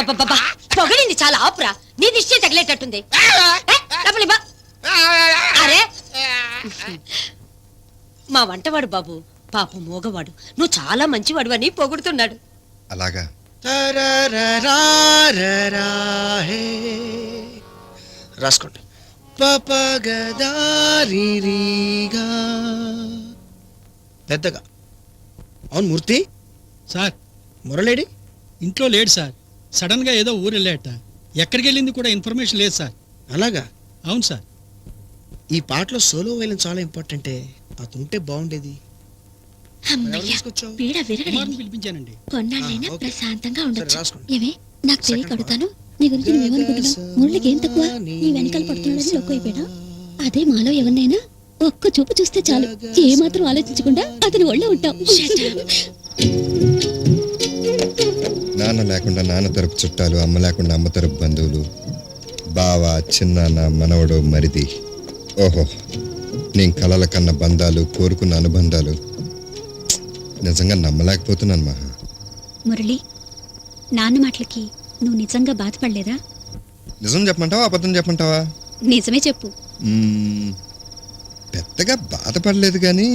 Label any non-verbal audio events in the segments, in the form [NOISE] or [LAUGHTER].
అబ్బబ్బబ్బబ్బబ్బా. పొగిడింది చాలా ఆపురా. నీ దిష్టి తగిలేటట్టుంది. ఏ. అరే. మా వంటవాడు బాబు పాప మోగవాడు. నువ్వు చాలా మంచివాడు అని పొగుడుతున్నాడు. అలాగా. తరరరారరాహే. రాసుకోండి. పపగదారిగా పెద్దగా. అవును మూర్తి. సార్ మురళేడి ఇంట్లో లేడు సార్. సడన్గా ఏదో ఊరు వెళ్ళాట ఎక్కడికి వెళ్ళింది కూడా ఇన్ఫర్మేషన్ లేదు సార్. అలాగా? అవును సార్. ఈ పాటలో సోలో వైలెన్ చాలా ఇంపార్టెంటే. అతను ఉంటే బాగుండేది పిలిపించానండి. కొన్నాళ్ళైనా. ప్రశాంతంగా ఉండొచ్చు. ఏమే నాకు నీ గురించి నువ్వేమనుకుంటున్నావు ఏం తక్కువ? నీ వెనకాల పడుతున్నాడని అదే మాలో ఎవరినైనా? ఒక్క చూపు చూస్తే చాలు. ఏ మాత్రం ఆలోచించకుండా అతని ఒళ్ళో ఉంటాం నాన్న లేకుండా నాన్న తరపు చుట్టాలు అమ్మ లేకుండా అమ్మ తరపు బంధువులు బావ చిన్నాన్న మనవడు మరిది. ఓహో నేను కలల కన్న బంధాలు కోరుకున్న అనుబంధాలు నిజంగా నమ్మలేకపోతున్నాను మహా. మురళి నాన్న మాటలకి నువ్వు నిజంగా బాధపడలేదా? నిజం చెప్పమంటావా అబద్ధం చెప్పమంటావా? నిజమే చెప్పు. పెద్దగా బాధపడలేదు కానీ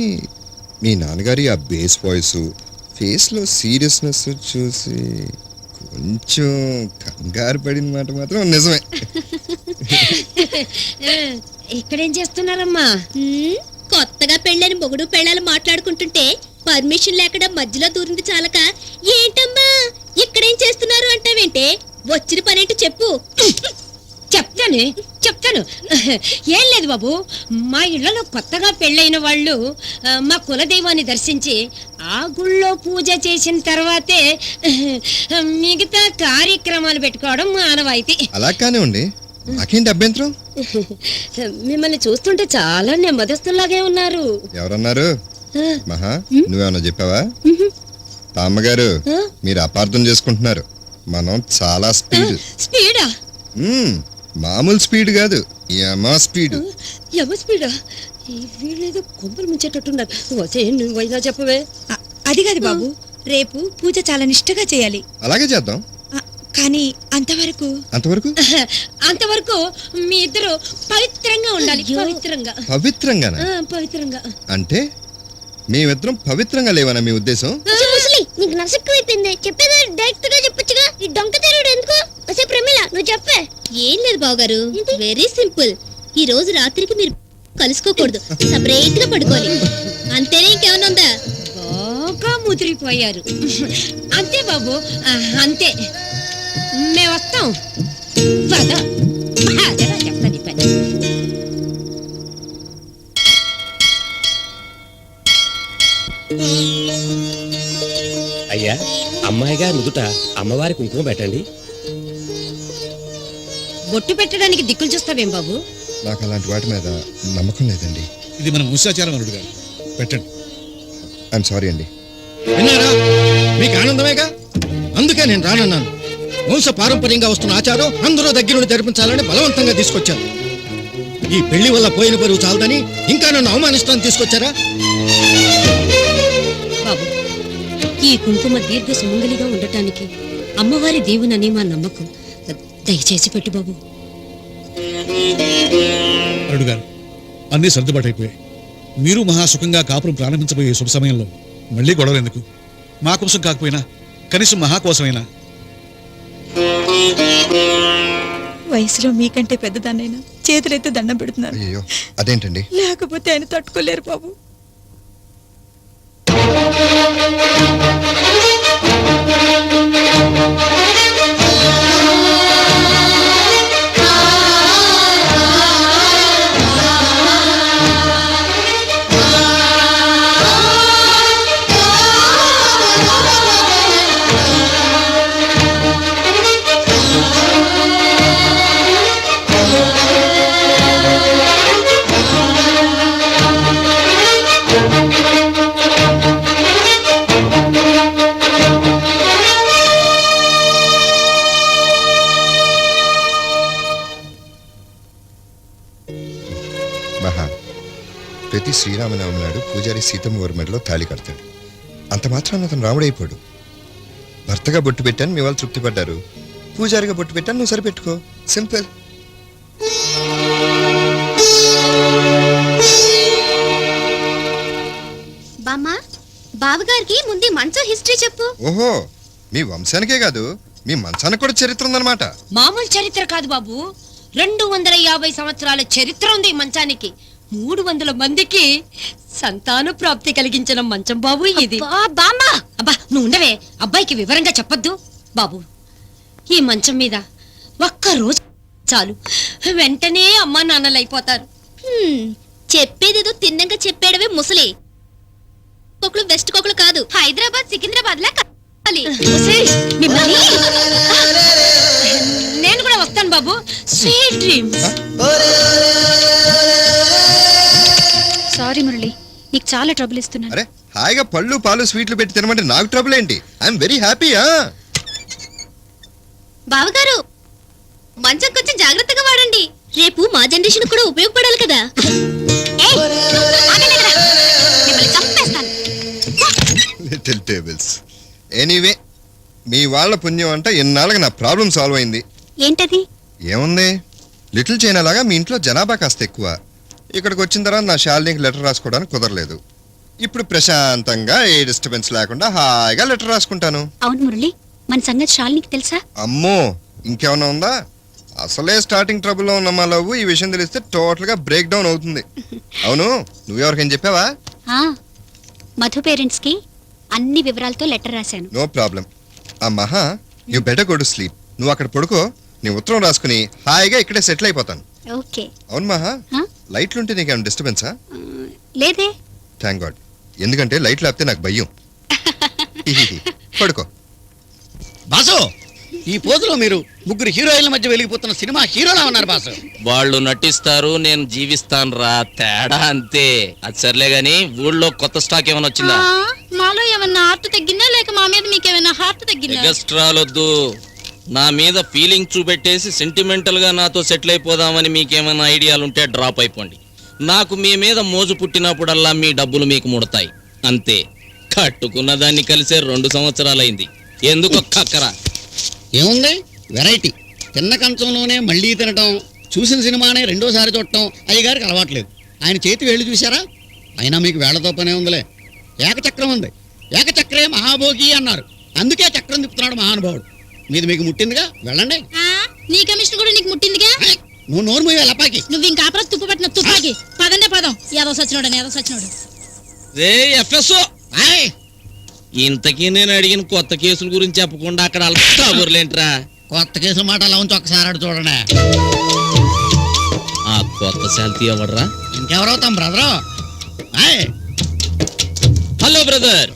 మీ నాన్నగారి ఆ బేస్ వాయిస్ ఫేస్లో సీరియస్నెస్ చూసి కొంచెం కంగారు పడిన మాట మాత్రం నిజమే. ఇక్కడేం చేస్తున్నారమ్మా? కొత్తగా పెళ్ళని మొగుడు పెళ్ళాలు మాట్లాడుకుంటుంటే పర్మిషన్ లేకుండా మధ్యలో దూరింది చాలక ఏంటమ్మా? ఇక్కడేం చేస్తున్నారు అంటావేంటే? వచ్చిన పనేంటో చెప్పు. చెప్తాను చెప్తాను. ఏం లేదు బాబు మా ఇళ్ళలో కొత్తగా పెళ్ళైన వాళ్ళు మా కులదైవాన్ని దర్శించి ఆ గుళ్ళో పూజ చేసిన తర్వాతే మిగతా కార్యక్రమాలు పెట్టుకోవడం మా ఆనవాయితీ అలా కానివ్వండి నాకేంటి అభ్యంతరం? మిమ్మల్ని చూస్తుంటే చాలా నెమ్మదిస్తులాగే ఉన్నారు. ఎవరన్నారు? మహా నువ్వేమన్నా చెప్పావా? తామ్మగారు ఆ? మీరు అపార్థం చేసుకుంటున్నారు. మనం చాలా స్పీడ్. స్పీడా? మామూలు స్పీడ్ కాదు యమా స్పీడ్. ఎవ స్పీడా? ఈ వీళ్ళేదో కొమ్మలు ముంచేటట్టున్నారు. వచ్చే నువ్వైనా చెప్పవే. అది కాదు బాబు. రేపు పూజ చాలా నిష్ఠగా చేయాలి. అలాగే చేద్దాం. కానీ అంతవరకు? అంతవరకు? [LAUGHS] అంతవరకు మీ ఇద్దరు పవిత్రంగా ఉండాలి. పవిత్రంగా. పవిత్రంగానా? ఆ, పవిత్రంగా. అంటే మేమిద్దరం పవిత్రంగా లేవనా మీ ఉద్దేశం? నీకు నసక్కువైపోయింది చెప్పేది డైరెక్ట్గా చెప్పొచ్చుగా. ఈ డొంక తెరుడు ఎందుకు? వసే నువ్వు చెప్పే. ఏం లేదు బావగారు. వెరీ సింపుల్ ఈ రోజు రాత్రికి మీరు కలుసుకోకూడదు. సపరేట్గా పడుకోవాలి. అంతేనే ఇంకేమైనా ఉందా? బాగా ముదిరిపోయారు. అంతే బాబు. ఆ, అంతే. మేము వస్తాం. పద అదేరా చెప్తాను ఈ పని. అయ్యా అమ్మాయి గారి నుదుట అమ్మవారి కుంకుమ పెట్టండి. బొట్టు పెట్టడానికి దిక్కులు చూస్తావేం బాబు? నాకు అలాంటి వాటి మీద నమ్మకం లేదండి. ఇది మన వంశాచారం అల్లుడు గారు. పెట్టండి. ఐఎమ్ సారీ అండి. విన్నారా? మీకు ఆనందమేగా? అందుకే నేను రానన్నాను. వంశ పారంపర్యంగా వస్తున్న ఆచారం అందరూ దగ్గరుండి జరిపించాలని బలవంతంగా తీసుకొచ్చాను. ఈ పెళ్ళి వల్ల పోయిన పరువు చాలదని ఇంకా నన్ను అవమానిస్తాను తీసుకొచ్చారా? బాబు ఈ కుంకుమ దీర్ఘ సుమంగలిగా ఉండటానికి అమ్మవారి దేవునని మా నమ్మకం దయచేసి పెట్టు బాబు. గారు అన్నీ సర్దుబాటు అయిపోయాయి. మీరు మహాసుఖంగా కాపురం ప్రారంభించబోయే శుభ సమయంలో మళ్ళీ గొడవలు ఎందుకు? మా కోసం కాకపోయినా కనీసం మహా కోసమైనా. వయసులో మీకంటే పెద్దదాన్నైనా చేతులైతే దండం పెడుతున్నారు. అయ్యో అదేంటండి? లేకపోతే ఆయన తట్టుకోలేరు బాబు. ప్రతి శ్రీరామనవమి నాడు పూజారి సీతమ్మ వారి మెడలో తాళి కడతాడు. అంత మాత్రాన అతను రాముడైపోడు. భర్తగా బొట్టు పెట్టాను మీ వాళ్ళు తృప్తి పడ్డారు పూజారిగా బొట్టు పెట్టాను నువ్వు సరిపెట్టుకో. సింపుల్. బామ్మ బావగారికి ముందు మంచం హిస్టరీ చెప్పు. ఓహో మీ వంశానికే కాదు మీ మంచానికి కూడా చరిత్ర ఉందన్నమాట. మామూలు చరిత్ర కాదు బాబు. రెండు వందల యాభై సంవత్సరాల చరిత్ర ఉంది ఈ మంచానికి. మూడు వందల మందికి సంతాన ప్రాప్తి కలిగించిన మంచం బాబు ఇది. అబ్బా, బామ్మ! అబ్బా నువ్వు ఉండవే. అబ్బాయికి వివరంగా చెప్పొద్దు. బాబు ఈ మంచం మీద ఒక్క రోజు చాలు. వెంటనే అమ్మా నాన్నలు అయిపోతారు. హ్మ్, చెప్పేదేదో తిన్నంగా చెప్పేడమే ముసలి. కొకులు వెస్ట్ కొకులు కాదు. హైదరాబాద్ సికింద్రాబాద్ లా నేను కూడా వస్తాను బాబు. స్వీట్ డ్రీమ్స్ మురళి నీకు చాలా ట్రబుల్ ఇస్తున్నాను. అరే హాయిగా పళ్ళు పాలు స్వీట్లు పెట్టి తినమంటే నాకు ట్రబుల్ ఏంటి? ఐఎమ్ వెరీ హ్యాపీయా బావగారు మంచం కొంచెం జాగ్రత్తగా వాడండి. రేపు మా జనరేషన్ కూడా ఉపయోగపడాలి కదా. ఏయ్, ఆగండి ఇక్కడ. మిమ్మల్ని చంపేస్తాను. లిటిల్ టేబుల్స్ ఎనీవే మీ వాళ్ళ పుణ్యం అంట ఇన్నాళ్ళకి నా ప్రాబ్లం సాల్వ్ అయింది. ఏంటది? ఏముంది? లిటిల్ చైనా లాగా మీ ఇంట్లో జనాభా కాస్త ఎక్కువ. ఇక్కడికి వచ్చిన తర్వాత నా శాలినికి లెటర్ రాసుకోవడానికి కుదరలేదు. ఇప్పుడు ప్రశాంతంగా ఏ డిస్టర్బెన్స్ లేకుండా హాయిగా లెటర్ రాసుకుంటాను. అవును మురళి మన సంగతి శాలినికి తెలుసా? అమ్మో ఇంకేమన్నా ఉందా? అసలే స్టార్టింగ్ ట్రబుల్లో ఉన్న మా లవ్ ఈ విషయం తెలిస్తే టోటల్గా బ్రేక్ డౌన్ అవుతుంది. అవును నువ్వెవరికైనా చెప్పావా? ఆ, మధు పేరెంట్స్కి అన్ని వివరాలతో లెటర్ రాశాను. No problem. ఆ మహా you better go to sleep. నువ్వు అక్కడ పడుకో నీ ఉత్తరం రాసుకుని హాయిగా ఇక్కడే సెటిల్ అయిపోతాను. ఓకే. అవును మహా? లైట్లు ఉంటే నీకేమైనా డిస్టర్బెన్సా? లేదే. Thank God. ఎందుకంటే లైట్ లేకపోతే నాకు భయం. [LAUGHS] పడుకో. బాసు ఈ పోజులో మీరు ముగ్గురు హీరోయిన్ల మధ్య వెలిగిపోతున్న సినిమా హీరోలా ఉన్నారు బాసు. వాళ్ళు నటిస్తారు నేను జీవిస్తాను రా తేడా అంతే. అది సర్లే గాని ఊళ్ళో కొత్త స్టాక్ ఏమైనా వచ్చిందా? మాలో ఏమన్నా హార్ట్ తగ్గిందా? లేక మా మీద మీకేమైనా హార్ట్ తగ్గిందా? ఎగస్ట్రాలొద్దు నా మీద ఫీలింగ్ చూపెట్టేసి సెంటిమెంటల్గా నాతో సెటిల్ అయిపోదామని మీకేమైనా ఐడియాలు ఉంటే డ్రాప్ అయిపోండి. నాకు మీ మీద మోజు పుట్టినప్పుడల్లా మీ డబ్బులు మీకు ముడతాయి. అంతే. కట్టుకున్న దాన్ని కలిసే రెండు సంవత్సరాలైంది. ఎందుకు కక్కరా. ఏముంది? వెరైటీ తిన్న కంచంలోనే మళ్ళీ తినటం చూసిన సినిమానే రెండోసారి చూడటం అయ్యగారికి అలవాట్లేదు. ఆయన చేతి వేళ్ళు చూసారా అయినా మీకు వేళ్ళతో పనే ఉందిలే. ఏకచక్రం ఉంది. ఏకచక్రే మహాభోగి అన్నారు. అందుకే చక్రం తిప్పుతున్నాడు మహానుభావుడు. మీది మీకు ముట్టిందిగా? వెళ్ళండి. నీ కమిషన్ కూడా నీకు ముట్టిందిగా? నువ్వు నోరు మూయవే లపాకి నువ్వు ఇంకా అపరా తుప్పు పట్టిన తుపాకి పదండే పదం. ఏదో సచ్చినోడు ఏదో సచ్చినోడు. రే ఎఫ్ఎస్ఓ ఆయ్, ఇంతకీ నేను అడిగిన కొత్త కేసుల గురించి చెప్పకుండా అక్కడ కబుర్లేంట్రా కొత్త కేసుల మాట అలా ఉంచి ఒక్కసారి ఆడు చూడండి. ఆ కొత్త శాంతి ఎవర్రా ఇంకెవరవుతాం బ్రదరు? ఆయ్. Hello brother.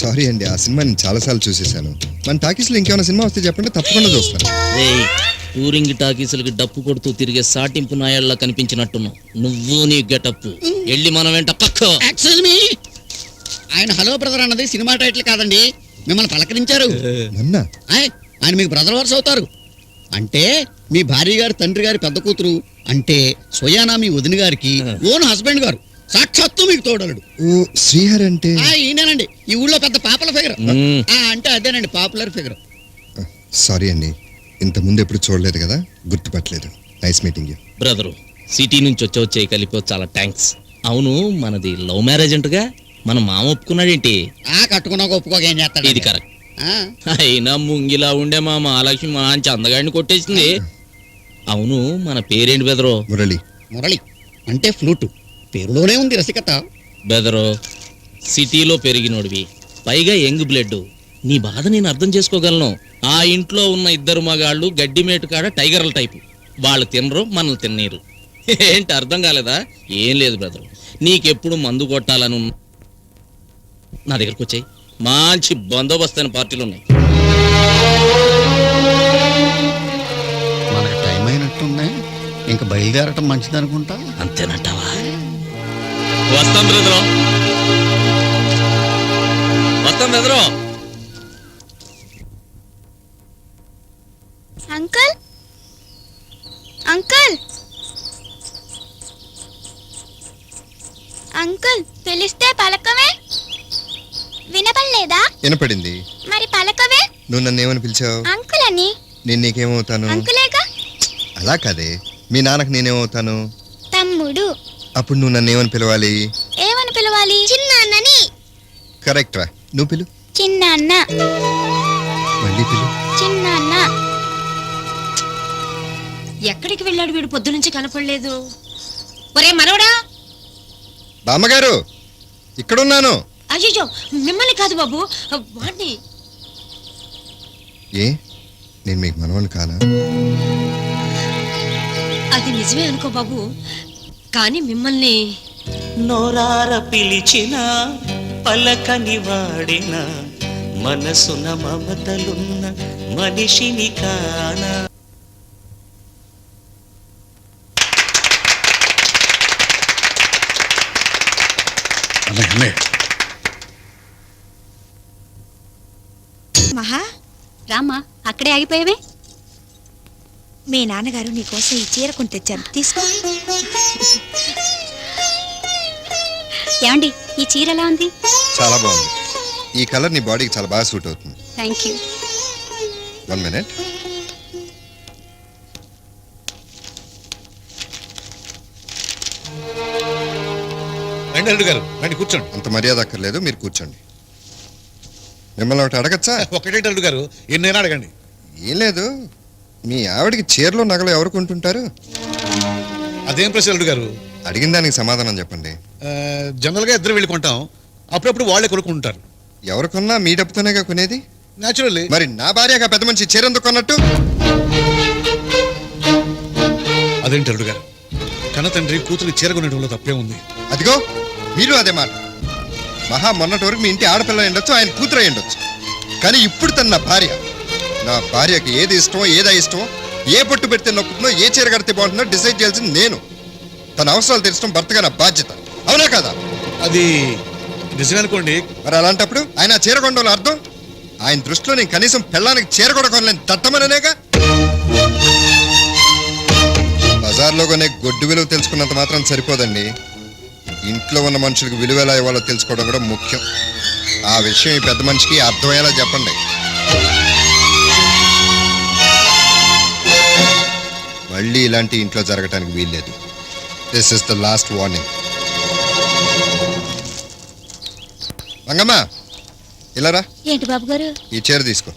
సారీ అండి ఆ సినిమా నేను చాలాసార్లు చూసేశాను. మన టాకీస్లో ఇంకేమైనా సినిమా వస్తే చెప్పండి తప్పకుండా చూస్తాను. రేయ్ టూరింగ్ టాకీసులకి డప్పు కొడుతూ తిరిగే సాటింపు నాయళ్ళ కనిపించినట్టున్నావు. నువ్వు నీ గెటప్ వెళ్ళి మనం వెంట పక్క. ఎక్స్క్యూజ్ మీ ఆయన హలో బ్రదర్ అన్నది సినిమా టైటిల్ కాదండి. మిమ్మల్ని పలకరించారు. నన్నా. ఆయ్, ఆయన మీకు బ్రదర్ వర్స్ అవుతారు. అంటే మీ భార్య గారి తండ్రి గారి పెద్ద కూతురు. అంటే స్వయానా మీ వదిన గారికి ఓన్ హస్బెండ్ గారు. సాక్షాత్తు మీకు తోడలుడు. ఓ శ్రీహరి అంటే? ఆ, ఈయనేనండి. ఈ ఊళ్ళో పెద్ద పాపులర్ ఫిగర్. మ్మ్. అంటే అదేనండి పాపులర్ ఫిగర్. సారీ అండి. ఇంత ముందు ఎప్పుడు చూడలేదు కదా గుర్తుపట్టలేదు. Nice meeting you brother city నుంచి వచ్చి వచ్చే కలిపి చాలా థ్యాంక్స్ అవును మనది లవ్ మ్యారేజ్ అంటగా? మన మామ ఒప్పుకున్నాడేంటి? ఆ కట్టుకున్నాక ఒప్పుకోక ఏం చేస్తాడు ఇది కరెక్ట్ అయినా ముంగిలా ఉండే మా మహాలక్ష్మి మంచి అందగాడిని కొట్టేసింది. అవును మన పేరేంటి బెదరో మురళి. మురళి. అంటే ఫ్లూటు. పేరులోనే ఉంది రసికత. బెదరో సిటీలో పెరిగినోడివి. పైగా యంగ్ బ్లడ్ నీ బాధ నేను అర్థం చేసుకోగలను. ఆ ఇంట్లో ఉన్న ఇద్దరు మగాళ్ళు గడ్డిమేటు కాడ టైగర్ల టైపు. వాళ్ళు తినరు మనల్ని తిన్నీరు. [LAUGHS] ఏంటి అర్థం కాలేదా? ఏం లేదు బ్రదర్. నీకెప్పుడు మందు కొట్టాలని నా దగ్గరకు వచ్చాయి. మంచి బందోబస్తు అయిన పార్టీలు ఉన్నాయి. మనకి టైం అయినట్టుంది. ఇంకా బయలుదేరటం మంచిది అనుకుంటా అంతేనంటావా వస్తాం బ్రదరు వస్తాం బ్రదరు అంకుల్? అంకుల్? అంకుల్ పిలిస్తే పలకవే? వినపడలేదా? వినపడింది. మరి పలకవే? నువ్వు నన్ను ఏమని పిలిచావు? అంకుల్ అని నేను నీకేమవుతాను? అంకులేక అలా కాదే. మీ నాన్నకు నేనేమవుతాను? తమ్ముడు. అప్పుడు నువ్వు నన్ను ఏమని పిలవాలి? కరెక్ట్ రా నువ్వు పిలు. చిన్న అన్న మళ్ళీ పిలు. చిన్న అన్న ఎక్కడికి వెళ్ళాడు వీడు? పొద్దు నుంచి కనపడలేదు. ఒరే మనవడా. బామ్మగారు ఇక్కడున్నాను. అయ్యో మిమ్మల్ని కాదు బాబు. వాడిని ఏ? నేను మీకు మనవాళ్ళు కానా? అది నిజమే అనుకో బాబు. కానీ మిమ్మల్ని నోరార పిలిచిన పలకని వాడిన మనసున మమతలున్న మనిషిని కానా. మహా రామ్మా అక్కడే ఆగిపోయావే? మీ నాన్నగారు నీకోసం ఈ చీర కొని తెచ్చాను తీసుకో. ఏమండి ఈ చీర ఎలా ఉంది? చాలా బాగుంది. ఈ కలర్ నీ బాడీకి చాలా బాగా సూట్ అవుతుంది. థ్యాంక్ యూ వన్ మినిట్ రండి అల్లుడు గారు. రండి కూర్చోండి. అంత మర్యాద అక్కర్లేదు మీరు కూర్చోండి. మిమ్మల్ని ఒకటి అడగచ్చా? ఒకటే అల్లుడు గారు? ఎన్నైనా అడగండి. ఏం లేదు. మీ ఆవిడకి చీరలో నగలు ఎవరు కొంటుంటారు? అదేం ప్రశ్న అల్లుడు గారు? అడిగిన దానికి సమాధానం చెప్పండి. జనరల్గా ఇద్దరు వెళ్ళి కొంటాం. అప్పుడప్పుడు వాళ్ళే కొనుక్కుంటారు. ఎవరు కొన్నా మీ డబ్బుతోనేగా కొనేది? న్యాచురల్లీ మరి నా భార్యగా పెద్ద మనిషి చీర ఎందుకు కొన్నట్టు? అదేంటి అల్లుడు గారు? కన్న తండ్రి కూతురు చీర కొనేటంలో తప్పే ఉంది. అదిగో మీరు అదే మాట. మహా మొన్నటి వరకు మీ ఇంటి ఆడపిల్ల ఉండొచ్చు ఆయన కూతురు ఉండొచ్చు. కానీ ఇప్పుడు తన నా భార్య నా భార్యకి ఏది ఇష్టం ఏదా ఇష్టం ఏ పట్టు పెడితే నొప్పుతుందో ఏ చీర కడితే బాగుంటుందో డిసైడ్ చేయాల్సింది నేను. తన అవసరాలు తెలుసడం భర్తగా నా బాధ్యత. అవునా కదా? అది నిజమే అనుకోండి. మరి అలాంటప్పుడు ఆయన ఆ చీర కొండంలో అర్థం? ఆయన దృష్టిలో నేను కనీసం పెళ్ళానికి చీర కూడా కొనలేని దత్తమననేగా బజార్లో కొనే గొడ్డు విలువ తెలుసుకున్నంత మాత్రం సరిపోదండి. ఇంట్లో ఉన్న మనుషులకు విలువ ఎలా ఇవ్వాలో తెలుసుకోవడం కూడా ముఖ్యం. ఆ విషయం ఈ పెద్ద మనిషికి అర్థమయ్యేలా చెప్పండి. మళ్ళీ ఇలాంటి ఇంట్లో జరగటానికి వీల్లేదు. This is the last warning Mangamma ఇలారా ఏంటి బాబు గారు ఈ చీర తీసుకో.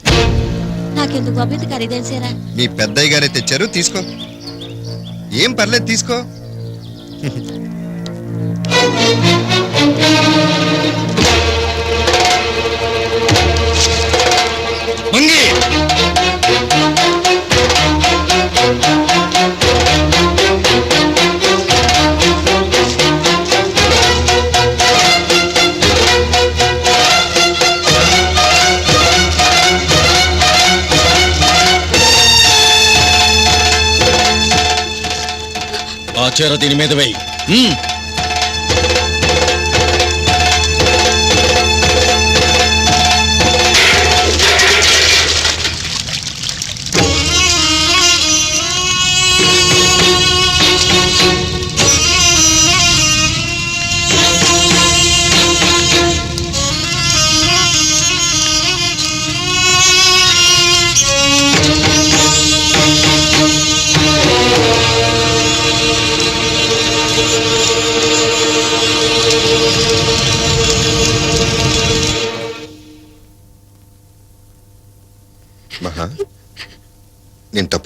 నాకెందుకు బాబు ఇంత ఖరీదైన చీర? మీ పెద్దయ్య గారే తెచ్చారు తీసుకో. ఏం పర్లేదు తీసుకో. మంగి! చీర దీని మీద వేయి.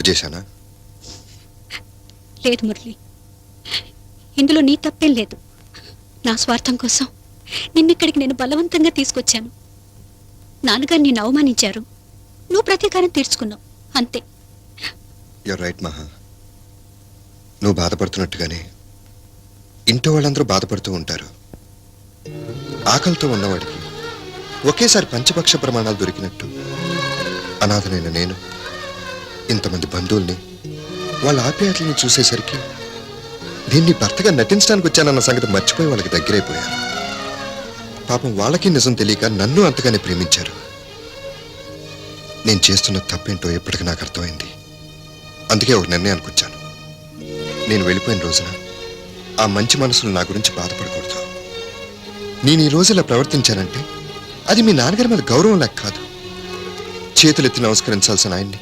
తప్పు చేశానా? లేదు మురళి. ఇందులో నీ తప్పేం లేదు. నా స్వార్థం కోసం నిన్నిక్కడికి నేను బలవంతంగా తీసుకొచ్చాను. నాన్నగారు నిన్ను అవమానించారు. నువ్వు ప్రతీకారం తీర్చుకున్నావు. అంతే. యూర్ రైట్ మహా. నువ్వు బాధపడుతున్నట్టుగానే ఇంట్లో వాళ్ళందరూ బాధపడుతూ ఉంటారు. ఆకలితో ఉన్నవాడికి ఒకేసారి పంచపక్ష ప్రమాణాలు దొరికినట్టు అనాథనైన నేను ఇంతమంది బంధువుల్ని వాళ్ళ ఆప్యాయతల్ని చూసేసరికి దీన్ని భర్తగా నటించడానికి వచ్చానన్న సంగతి మర్చిపోయి వాళ్ళకి దగ్గరైపోయాను పాపం వాళ్ళకి నిజం తెలియక నన్ను అంతగానే ప్రేమించారు. నేను చేస్తున్న తప్పేంటో ఎప్పటికీ నాకు అర్థమైంది. అందుకే ఒక నిర్ణయానికి వచ్చాను. నేను వెళ్ళిపోయిన రోజున ఆ మంచి మనసులు నా గురించి బాధపడకూడదు. నేను ఈ రోజు ఇలా ప్రవర్తించానంటే అది మీ నాన్నగారి మీద గౌరవం లెక్క కాదు. చేతులెత్తి నమస్కరించాల్సిన ఆయన్ని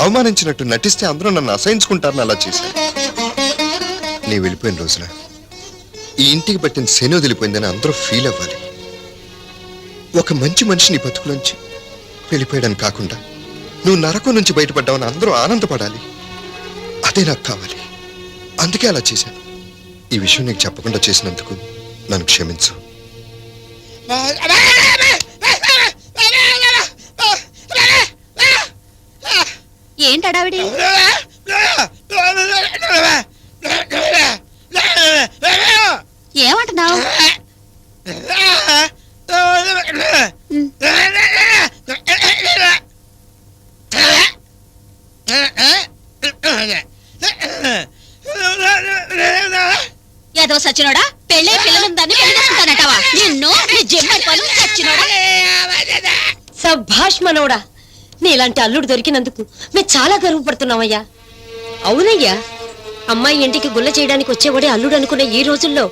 అవమానించినట్టు నటిస్తే అందరూ నన్ను అసహించుకుంటారని అలా చేశాను నీ వెళ్ళిపోయిన రోజున ఈ ఇంటికి పట్టిన శని వదిలిపోయిందని అందరూ ఫీల్ అవ్వాలి. ఒక మంచి మనిషిని బతుకులోంచి వెళ్ళిపోయాడని కాకుండా నువ్వు నరకం నుంచి బయటపడ్డావని అందరూ ఆనందపడాలి. అదే నాకు కావాలి. అందుకే అలా చేశాను ఈ విషయం నీకు చెప్పకుండా చేసినందుకు నన్ను క్షమించు. ఏంటి అడావిడి ఏమంటున్నావు? ఏదో సచ్చినోడా? పెళ్ళే పిల్లలుందని పెళ్ళి నిన్ను నీ జిమ్మ పలు సచ్చినోడా? సభాష్ మనోడా నీలాంటి అల్లుడు దొరికినందుకు మేము చాలా గర్వపడుతున్నామయ్యా. అవునయ్యా అమ్మాయి ఇంటికి గుల్ల చేయడానికి వచ్చేవాడే అల్లుడు అనుకునే ఈ రోజుల్లో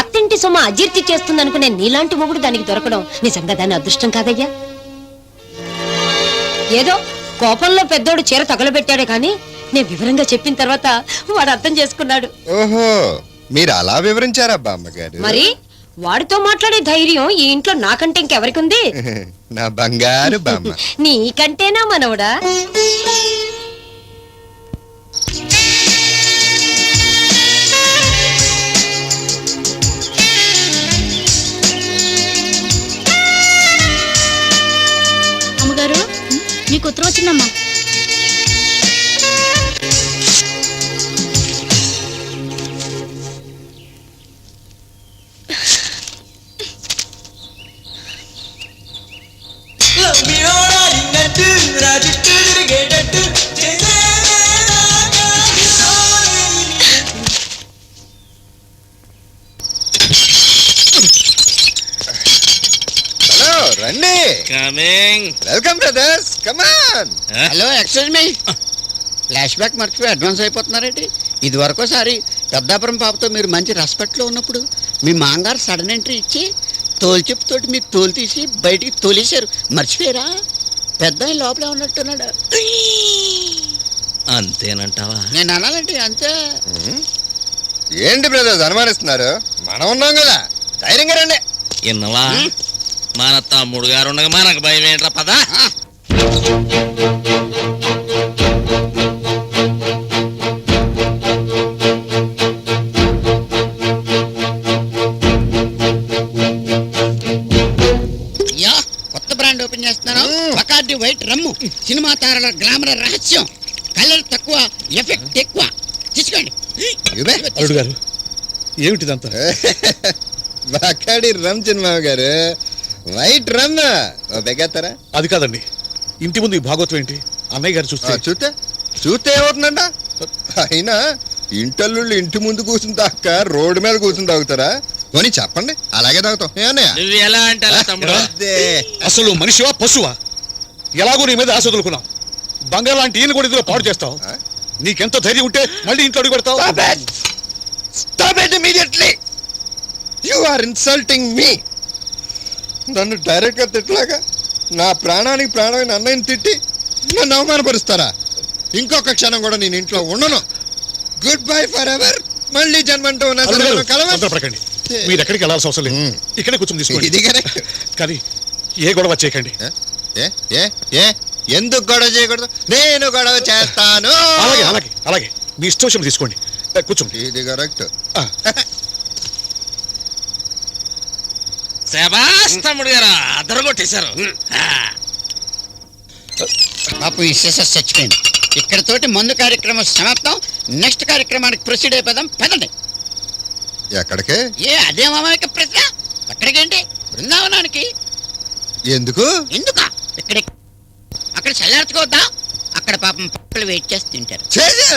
అత్తింటి సొమ్మ అజీర్తి చేస్తుందనుకునే నీలాంటి మొగుడు దానికి దొరకడం నిజంగా దాని అదృష్టం కాదయ్యా. ఏదో కోపంలో పెద్దోడు చీర తగలబెట్టాడే కానీ నేను వివరంగా చెప్పిన తర్వాత వాడు అర్థం చేసుకున్నాడు. ఓహో మీరు అలా వివరించారా బామ్మగారు మరి వాడితో మాట్లాడే ధైర్యం ఈ ఇంట్లో నాకంటే ఇంకెవరికి ఉంది [LAUGHS] నా బంగారు బామ్మ. [LAUGHS] నీకంటేనా మనవడా? అమ్మగారు నీకు ఉత్తరం వచ్చిందమ్మా. Welcome brothers come on hello excuse me flash back మర్చిపోయి అడ్వాన్స్ అయిపోతున్నారేంటి? ఇది వరకోసారి పెద్దాపురం పాపతో మీరు మంచి రెస్పెక్ట్లో ఉన్నప్పుడు మీ మాంగారు సడన్ ఎంట్రీ ఇచ్చి తోలు చెప్పుతోటి మీకు తోలు తీసి బయటికి తోలేశారు. మర్చిపోయారా? పెద్ద లోపలే ఉన్నట్టున్నాడు. అంతేనంటావా? నేను అనాలంటే అంతే. ఏంటి బ్రదర్స్ అనుమానిస్తున్నారు? మనం ఉన్నాం కదా. ధైర్యంగా రండి. ఇన్నవా మన తమ్ముడు గారు ఉండగా మనకు భయం ఏంట్రా? పదా. అయ్యా కొత్త బ్రాండ్ ఓపెన్ చేస్తున్నాను. White rum. సినిమా తారల గ్లామర్ రహస్యం. కలర్ తక్కువ ఎఫెక్ట్ ఎక్కువ. తీసుకోండి. అల్లుడు గారు ఏమిటిదంతా? బాకాడి రమ్ చిన్నమామ గారు వైట్ రమ్ ఓ బెగ్గేస్తారా అది కాదండి. ఇంటి ముందు ఈ భాగవతం ఏంటి? అన్నయ్య గారు చూస్తే చూస్తే? చూస్తే ఏమవుతుందంట? అయినా ఇంటల్లుళ్ళు ఇంటి ముందు కూర్చుని తాక్క రోడ్డు మీద కూర్చుని తాగుతారా? కొని చెప్పండి అలాగే తాగుతాం. ఎలా అంటే. అసలు మనిషివా పశువా? ఎలాగో నీ మీద ఆశ వదులుకున్నాం. బంగారు లాంటి ఈయన కూడా ఇందులో పాడు చేస్తావు? నీకెంత ధైర్యం ఉంటే మళ్ళీ ఇంట్లో అడుగు పెడతావు. Stop it! Stop it immediately! You are insulting me! నన్ను డైరెక్ట్గా తిట్టలాగా నా ప్రాణానికి ప్రాణమైన అన్నయ్యని తిట్టి నన్ను అవమానపరుస్తారా? ఇంకొక క్షణం కూడా నేను ఇంట్లో ఉండను. గుడ్ బై ఫర్ ఎవర్ మళ్ళీ జన్మంటూ ఉన్నా సరే అల్లుడు గారు, మనం కలవం. తొందరపడకండి. మీరు ఎక్కడికి వెళ్ళాల్సిన అవసరం లేదు. మ్మ్. ఇక్కడే కూర్చొని తీసుకోండి. ఇది కరెక్ట్. కానీ ఏ గొడవ చేయకండి. ఏ? ఏ? ఏ? ఎందుకు గొడవ చేయకూడదు? నేను గొడవ చేస్తాను. అలాగే అలాగే అలాగే. మీ ఇష్టం వచ్చినప్పుడు తీసుకోండి. కూర్చోండి. ఇది కరెక్ట్. ఆ, [LAUGHS] శబాస్ తమ్ముడు గారు అదరగొట్టేశారు ఆ. పాపం ఈ సిస్టర్ చచ్చిపోయింది. ఇక్కడతోటి మందు కార్యక్రమం సమాప్తం. నెక్స్ట్ కార్యక్రమానికి ప్రొసీడ్ అయిపోదాం పదండి. ఎక్కడికే? ఏ అదే మామయ్య ప్రశ్న? అక్కడికేంటి? బృందావనానికి. ఎందుకు? ఎందుక? ఇక్కడ. అక్కడ చల్లార్చుకోవద్దా అక్కడ పాపం పక్కలు వెయిట్ చేసి తింటారు. చేసి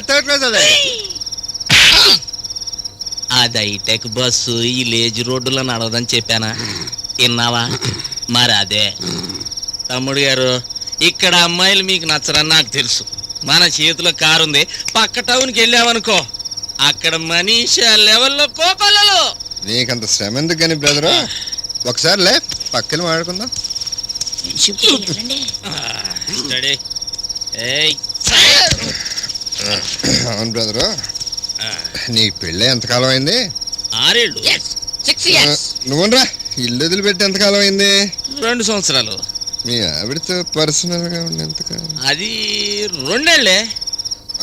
అది హైటెక్ బస్సు ఈ లేజీ రోడ్డులో నడవదని చెప్పానా? విన్నావా? మరి అదే. తమ్ముడు గారు ఇక్కడ అమ్మాయిలు మీకు నచ్చరని నాకు తెలుసు. మన చేతిలో కారు ఉంది. పక్క టౌన్కి వెళ్ళామనుకో అక్కడ మనీషా లెవెల్లో కోకొల్లలు. నీకంత శ్రమ ఎందుకు కానీ బ్రదరు? ఒకసారి లే పక్కన మాట్లాడుకుందాం అవును బ్రదరు. నీ పెళ్ళి ఎంతకాలం అయింది? ఆరేళ్ళు. సిక్స్ ఆ, నువ్వునరా ఇల్లు వదిలిపెట్టి ఎంతకాలం అయింది? రెండు సంవత్సరాలు. మీ ఆవిడతో పర్సనల్గా ఉండి ఎంతకాలం అది రెండేళ్ళే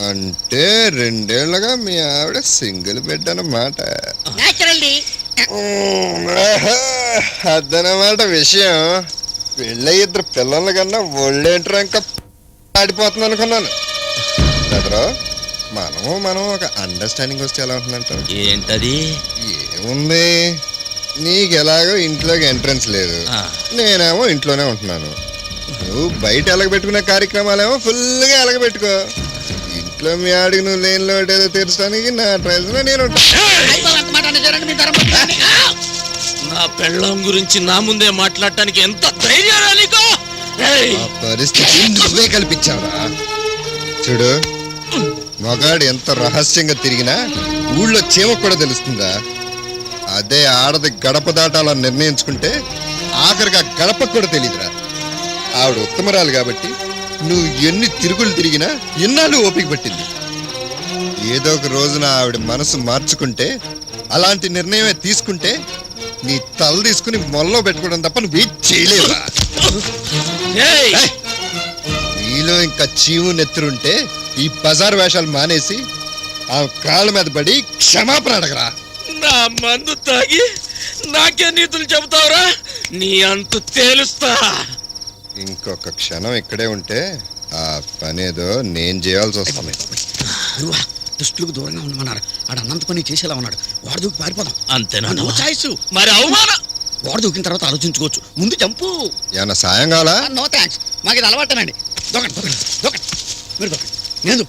అంటే రెండేళ్ళుగా మీ ఆవిడ సింగిల్ బెడ్ అన్నమాట. అదనమాట విషయం. పెళ్ళి ఇద్దరు పిల్లల కన్నా ఒళ్ళేంట్రా ఇంకా ఆడిపోతుంది అనుకున్నాను. మనము మనం ఒక అండర్స్టాండింగ్ వస్తే ఎలా ఉంటుందంటారు ఏంటది? ఏముంది? నీకు ఎలాగో ఇంట్లోకి ఎంట్రన్స్ లేదు. నేనేమో ఇంట్లోనే ఉంటున్నాను. నువ్వు బయట ఎలగబెట్టుకునే కార్యక్రమాలేమో ఫుల్గా ఎలగబెట్టుకో. ఇంట్లో మీ ఆడికి నువ్వు లేని లోటు ఏదో తీర్చడానికి నా ట్రైల్స్ నేను నా పెళ్ళం గురించి నా ముందే మాట్లాడటానికి ఎంత ధైర్యం పరిస్థితి నువ్వే కల్పించావురా. చూడు మగాడు ఎంత రహస్యంగా తిరిగినా ఊళ్ళో చీమకు కూడా తెలుస్తుందా అదే ఆడది గడప దాటాలని నిర్ణయించుకుంటే ఆఖరికి ఆ గడపకు కూడా తెలియదురా ఆవిడ ఉత్తమరాలు కాబట్టి నువ్వు ఎన్ని తిరుగులు తిరిగినా ఎన్నాళ్ళు ఓపిక పట్టింది ఏదో ఒక రోజున ఆవిడ మనసు మార్చుకుంటే అలాంటి నిర్ణయమే తీసుకుంటే నీ తల తీసుకుని మొల్లో పెట్టుకోవడం తప్ప నువ్వు! ఏయ్! నీలో ఇంకా చీము నెత్తురుంటే ఈ బజార్ వేషాలు మానేసి ఆ కాళ్ళ మీద పడి క్షమాపణ అడగరా. నా మందు తాగి నాకే నీతులు చెబుతావురా? నీ అంతు తేలుస్తా. ఇంకొక క్షణం ఇక్కడే ఉంటే ఆ పనేదో నేను చేయాల్సి వస్తుంది. దుస్తులకు దూరంగా ఉండమన్నారు. ఆడ అన్నంత పని చేసేలా ఉన్నాడు. వాడు దూకి పారిపోదాం. అంతేనా? నో చాయిస్ మరి అవమానం! వాడు దూకిన తర్వాత ఆలోచించుకోవచ్చు. ముందు చంపు. ఏమన్నా సాయం కావాలా? నో థ్యాంక్స్ మాకు ఇది అలవాటేనండి. దొకండి దొకండి దొకండి. మీరు దొకండి. నేను.